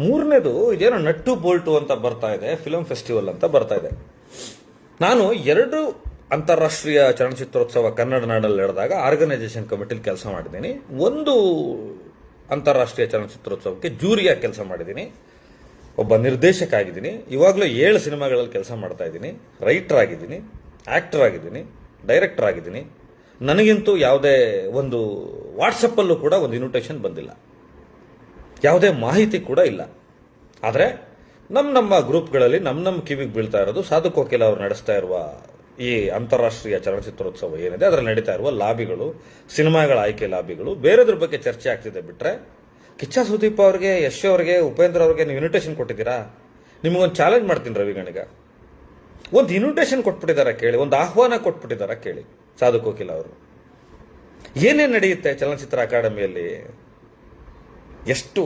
ಮೂರನೇದು ಇದೇನೋ nut Bolt ಅಂತ ಬರ್ತಾ ಇದೆ ಫಿಲಂ ಫೆಸ್ಟಿವಲ್ ಅಂತ ಬರ್ತಾ ಇದೆ. ನಾನು ಎರಡು ಅಂತಾರಾಷ್ಟ್ರೀಯ ಚಲನಚಿತ್ರೋತ್ಸವ ಕನ್ನಡ ನಾಡಲ್ಲಿ ನಡೆದಾಗ ಆರ್ಗನೈಸೇಷನ್ ಕಮಿಟಿಲಿ ಕೆಲಸ ಮಾಡಿದ್ದೀನಿ. ಒಂದು ಅಂತಾರಾಷ್ಟ್ರೀಯ ಚಲನಚಿತ್ರೋತ್ಸವಕ್ಕೆ ಜೂರಿಯಾಗಿ ಕೆಲಸ ಮಾಡಿದ್ದೀನಿ. ಒಬ್ಬ ನಿರ್ದೇಶಕ ಆಗಿದ್ದೀನಿ. ಇವಾಗಲೂ ಏಳು ಸಿನಿಮಾಗಳಲ್ಲಿ ಕೆಲಸ ಮಾಡ್ತಾ ಇದ್ದೀನಿ. ರೈಟರ್ ಆಗಿದ್ದೀನಿ ಆಕ್ಟರ್ ಆಗಿದ್ದೀನಿ ಡೈರೆಕ್ಟರ್ ಆಗಿದ್ದೀನಿ. ನನಗಿಂತೂ ಯಾವುದೇ ಒಂದು ವಾಟ್ಸಪ್ಪಲ್ಲೂ ಕೂಡ ಒಂದು ಇನ್ವಿಟೇಷನ್ ಬಂದಿಲ್ಲ. ಯಾವುದೇ ಮಾಹಿತಿ ಕೂಡ ಇಲ್ಲ. ಆದರೆ ನಮ್ಮ ನಮ್ಮ ಗ್ರೂಪ್ಗಳಲ್ಲಿ ನಮ್ಮ ನಮ್ಮ ಕಿವಿಗೆ ಬೀಳ್ತಾ ಇರೋದು ಸಾಧು ಕೋಕಿಲ ಅವರು ನಡೆಸ್ತಾ ಇರುವ ಈ ಅಂತಾರಾಷ್ಟ್ರೀಯ ಚಲನಚಿತ್ರೋತ್ಸವ ಏನಿದೆ, ಅದರಲ್ಲಿ ನಡೀತಾ ಇರುವ ಲಾಬಿಗಳು, ಸಿನಿಮಾಗಳ ಆಯ್ಕೆ ಲಾಬಿಗಳು, ಬೇರೆದ್ರ ಬಗ್ಗೆ ಚರ್ಚೆ ಆಗ್ತಿದೆ ಬಿಟ್ಟರೆ ಕಿಚ್ಚ ಸುದೀಪ್ ಅವ್ರಿಗೆ, ಯಶ್ ಅವ್ರಿಗೆ, ಉಪೇಂದ್ರ ಅವ್ರಿಗೆ ನೀವು ಇನ್ವಿಟೇಷನ್ ಕೊಟ್ಟಿದ್ದೀರಾ? ನಿಮಗೊಂದು ಚಾಲೆಂಜ್ ಮಾಡ್ತೀನಿ ರವಿಗಣಿಗ ಒಂದು ಇನ್ವಿಟೇಷನ್ ಕೊಟ್ಬಿಟ್ಟಿದ್ದಾರೆ ಕೇಳಿ, ಒಂದು ಆಹ್ವಾನ ಕೊಟ್ಬಿಟ್ಟಿದ್ದಾರೆ ಕೇಳಿ ಸಾಧು ಕೋಕಿಲ ಅವರು. ಏನೇನು ನಡೆಯುತ್ತೆ ಚಲನಚಿತ್ರ ಅಕಾಡೆಮಿಯಲ್ಲಿ? ಎಷ್ಟು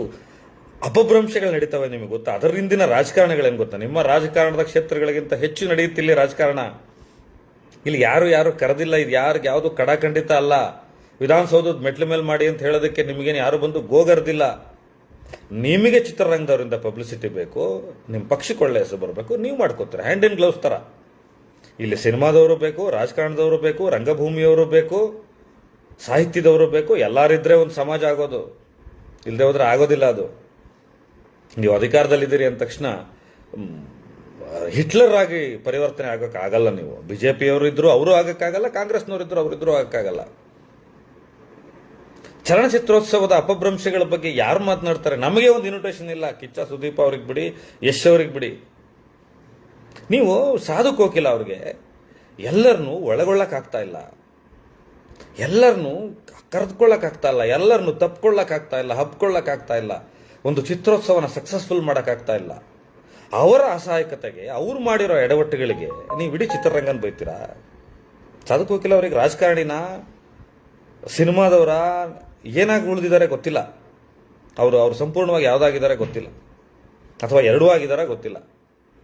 ಅಪಭ್ರಂಶಗಳು ನಡೀತವೆ ನಿಮಗೆ ಗೊತ್ತಾ? ಅದರಿಂದಿನ ರಾಜಕಾರಣಗಳೇನು ಗೊತ್ತಾ? ನಿಮ್ಮ ರಾಜಕಾರಣದ ಕ್ಷೇತ್ರಗಳಿಗಿಂತ ಹೆಚ್ಚು ನಡೆಯುತ್ತಿಲ್ಲ ರಾಜಕಾರಣ. ಇಲ್ಲಿ ಯಾರು ಯಾರು ಕರೆದಿಲ್ಲ, ಇದು ಯಾರಿಗೆ ಯಾವುದು ಕಡಾಖಂಡಿತ ಅಲ್ಲ. ವಿಧಾನಸೌಧದ ಮೆಟ್ಲ ಮೇಲೆ ಮಾಡಿ ಅಂತ ಹೇಳೋದಕ್ಕೆ ನಿಮಗೇನು ಯಾರು ಬಂದು ಗೋಗರ್ದಿಲ್ಲ? ನಿಮಗೆ ಚಿತ್ರರಂಗದವರಿಂದ ಪಬ್ಲಿಸಿಟಿ ಬೇಕು ನಿಮ್ಮ ಪಕ್ಷಕ್ಕೆ ಒಳ್ಳೆ ಹೆಸರು ಬರಬೇಕು, ನೀವು ಮಾಡ್ಕೋತೀರ. ಹ್ಯಾಂಡ್ ಇನ್ ಗ್ಲೌಸ್ ಥರ ಇಲ್ಲಿ ಸಿನಿಮಾದವರು ಬೇಕು, ರಾಜಕಾರಣದವರು ಬೇಕು, ರಂಗಭೂಮಿಯವರು ಬೇಕು, ಸಾಹಿತ್ಯದವರು ಬೇಕು, ಎಲ್ಲರಿದ್ರೆ ಒಂದು ಸಮಾಜ ಆಗೋದು. ಇಲ್ಲದೆ ಹೋದ್ರೆ ಆಗೋದಿಲ್ಲ ಅದು. ನೀವು ಅಧಿಕಾರದಲ್ಲಿದ್ದೀರಿ ಅಂದ ತಕ್ಷಣ ಹಿಟ್ಲರ್ ಆಗಿ ಪರಿವರ್ತನೆ ಆಗೋಕೆ ಆಗಲ್ಲ ನೀವು. ಬಿಜೆಪಿಯವರು ಇದ್ರು ಅವರು ಆಗೋಕ್ಕಾಗಲ್ಲ ಕಾಂಗ್ರೆಸ್ನವರು ಇದ್ರು ಅವರಿದ್ರು ಆಗೋಕ್ಕಾಗಲ್ಲ ಚಲನಚಿತ್ರೋತ್ಸವದ ಅಪಭ್ರಂಶಗಳ ಬಗ್ಗೆ ಯಾರು ಮಾತನಾಡ್ತಾರೆ? ನಮಗೆ ಒಂದು ಇನ್ವಿಟೇಷನ್ ಇಲ್ಲ. ಕಿಚ್ಚ ಸುದೀಪ್ ಅವ್ರಿಗೆ ಬಿಡಿ, ಯಶ್ ಅವ್ರಿಗೆ ಬಿಡಿ. ನೀವು ಸಾಧು ಕೋಕಿಲ ಅವ್ರಿಗೆ ಎಲ್ಲರನ್ನೂ ಒಳಗೊಳ್ಳಕ್ಕಾಗ್ತಾ ಇಲ್ಲ. ಎಲ್ಲರನ್ನೂ ಕರೆದುಕೊಳ್ಳಕ್ಕಾಗ್ತಾ ಇಲ್ಲ, ಎಲ್ಲರನ್ನೂ ತಪ್ಪಿಕೊಳ್ಳೋಕ್ಕಾಗ್ತಾ ಇಲ್ಲ ಹಬ್ಕೊಳ್ಳೋಕ್ಕಾಗ್ತಾ ಇಲ್ಲ, ಒಂದು ಚಿತ್ರೋತ್ಸವನ ಸಕ್ಸಸ್ಫುಲ್ ಮಾಡೋಕ್ಕಾಗ್ತಾ ಇಲ್ಲ. ಅವರ ಅಸಹಾಯಕತೆಗೆ, ಅವ್ರು ಮಾಡಿರೋ ಎಡವಟ್ಟುಗಳಿಗೆ ನೀವು ಇಡೀ ಚಿತ್ರರಂಗನ ಬೈತೀರಾ? ಸಾಧು ಕೋಕಿಲ ಅವರಿಗೆ ರಾಜಕಾರಣಿನ? ಸಿನಿಮಾದವರ? ಏನಾಗಿ ಉಳಿದಿದ್ದಾರೆ ಗೊತ್ತಿಲ್ಲ. ಅವರು, ಅವ್ರು ಸಂಪೂರ್ಣವಾಗಿ ಯಾವುದಾಗಿದ್ದಾರೆ ಗೊತ್ತಿಲ್ಲ. ಅಥವಾ ಎರಡೂ ಆಗಿದ್ದಾರೆ ಗೊತ್ತಿಲ್ಲ.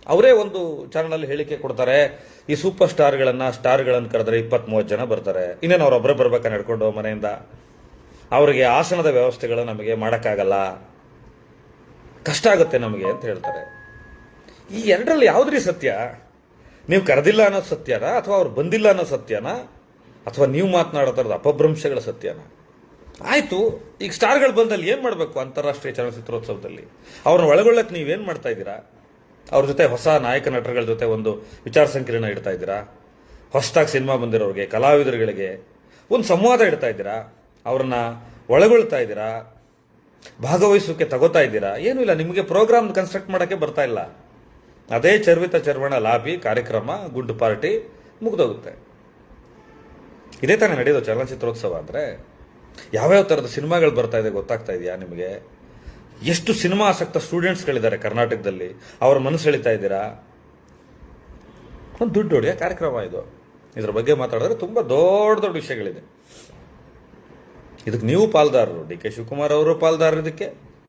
ಅವರೇ ಒಂದು ಚಾನಲ್ ಹೇಳಿಕೆ ಕೊಡ್ತಾರೆ, ಈ ಸೂಪರ್ ಸ್ಟಾರ್ಗಳನ್ನ, ಸ್ಟಾರ್ಗಳನ್ನು ಕರೆದ್ರೆ ಇಪ್ಪತ್ತ್ ಮೂವತ್ತು ಜನ ಬರ್ತಾರೆ. ಇನ್ನೇನು ಅವ್ರು ಒಬ್ಬರೇ ಬರ್ಬೇಕಾ ನಡ್ಕೊಂಡು ಮನೆಯಿಂದ? ಅವರಿಗೆ ಆಸನದ ವ್ಯವಸ್ಥೆಗಳು ನಮಗೆ ಮಾಡೋಕ್ಕಾಗಲ್ಲ. ಕಷ್ಟ ಆಗುತ್ತೆ ನಮಗೆ ಅಂತ ಹೇಳ್ತಾರೆ. ಈ ಎರಡರಲ್ಲಿ ಯಾವುದ್ರಿ ಸತ್ಯ? ನೀವು ಕರೆದಿಲ್ಲ ಅನ್ನೋ ಸತ್ಯನ, ಅಥವಾ ಅವ್ರು ಬಂದಿಲ್ಲ ಅನ್ನೋ ಸತ್ಯನ, ಅಥವಾ ನೀವು ಮಾತನಾಡೋ ಥರದ ಅಪಭ್ರಂಶಗಳ ಸತ್ಯನ? ಆಯಿತು, ಈಗ ಸ್ಟಾರ್ಗಳು ಬಂದಲ್ಲಿ ಏನು ಮಾಡಬೇಕು ಅಂತಾರಾಷ್ಟ್ರೀಯ ಚಲನಚಿತ್ರೋತ್ಸವದಲ್ಲಿ? ಅವ್ರನ್ನ ಒಳಗೊಳ್ಳಕ್ಕೆ ನೀವೇನು ಮಾಡ್ತಾ ಇದ್ದೀರಾ? ಅವ್ರ ಜೊತೆ ಹೊಸ ನಾಯಕ ನಟರುಗಳ ಜೊತೆ ಒಂದು ವಿಚಾರ ಸಂಕಿರಣ ಇಡ್ತಾ ಇದ್ದೀರಾ? ಹೊಸದಾಗಿ ಸಿನಿಮಾ ಬಂದಿರೋರಿಗೆ, ಕಲಾವಿದರುಗಳಿಗೆ ಒಂದು ಸಂವಾದ ಇಡ್ತಾ ಇದ್ದೀರಾ? ಅವ್ರನ್ನ ಒಳಗೊಳ್ತಾ ಇದ್ದೀರಾ? ಭಾಗವಹಿಸೋಕೆ ತಗೋತಾ ಇದ್ದೀರಾ? ಏನೂ ಇಲ್ಲ, ನಿಮಗೆ ಪ್ರೋಗ್ರಾಮ್ ಕನ್ಸ್ಟ್ರಕ್ಟ್ ಮಾಡೋಕ್ಕೆ ಬರ್ತಾ ಇಲ್ಲ. ಅದೇ ಚರ್ವಿತ ಚರ್ವಣ ಲಾಬಿ ಕಾರ್ಯಕ್ರಮ, ಗುಂಡು ಪಾರ್ಟಿ ಮುಗಿದೋಗುತ್ತೆ. ಇದೇ ತಾನೇ ನಡೆಯೋದು ಚಲನಚಿತ್ರೋತ್ಸವ ಅಂದರೆ ಯಾವ್ಯಾವ ಥರದ ಸಿನಿಮಾಗಳು ಬರ್ತಾ ಇದೆ ಗೊತ್ತಾಗ್ತಾ ಇದೆಯಾ ನಿಮಗೆ? ಎಷ್ಟು ಸಿನಿಮಾ ಆಸಕ್ತ ಸ್ಟೂಡೆಂಟ್ಸ್ಗಳಿದ್ದಾರೆ ಕರ್ನಾಟಕದಲ್ಲಿ? ಅವರ ಮನಸ್ಸು ಎಳಿತಾ ಇದ್ದೀರಾ? ಒಂದು ದುಡ್ಡು ಹೊಡೆಯೋ ಕಾರ್ಯಕ್ರಮ ಇದು. ಇದ್ರ ಬಗ್ಗೆ ಮಾತಾಡಿದ್ರೆ ತುಂಬ ದೊಡ್ಡ ದೊಡ್ಡ ವಿಷಯಗಳಿದೆ. ಇದಕ್ಕೆ ನೀವು ಪಾಲ್ದಾರರು. ಡಿ ಕೆ ಶಿವಕುಮಾರ್ ಅವರು ಪಾಲ್ದಾರರು ಇದಕ್ಕೆ.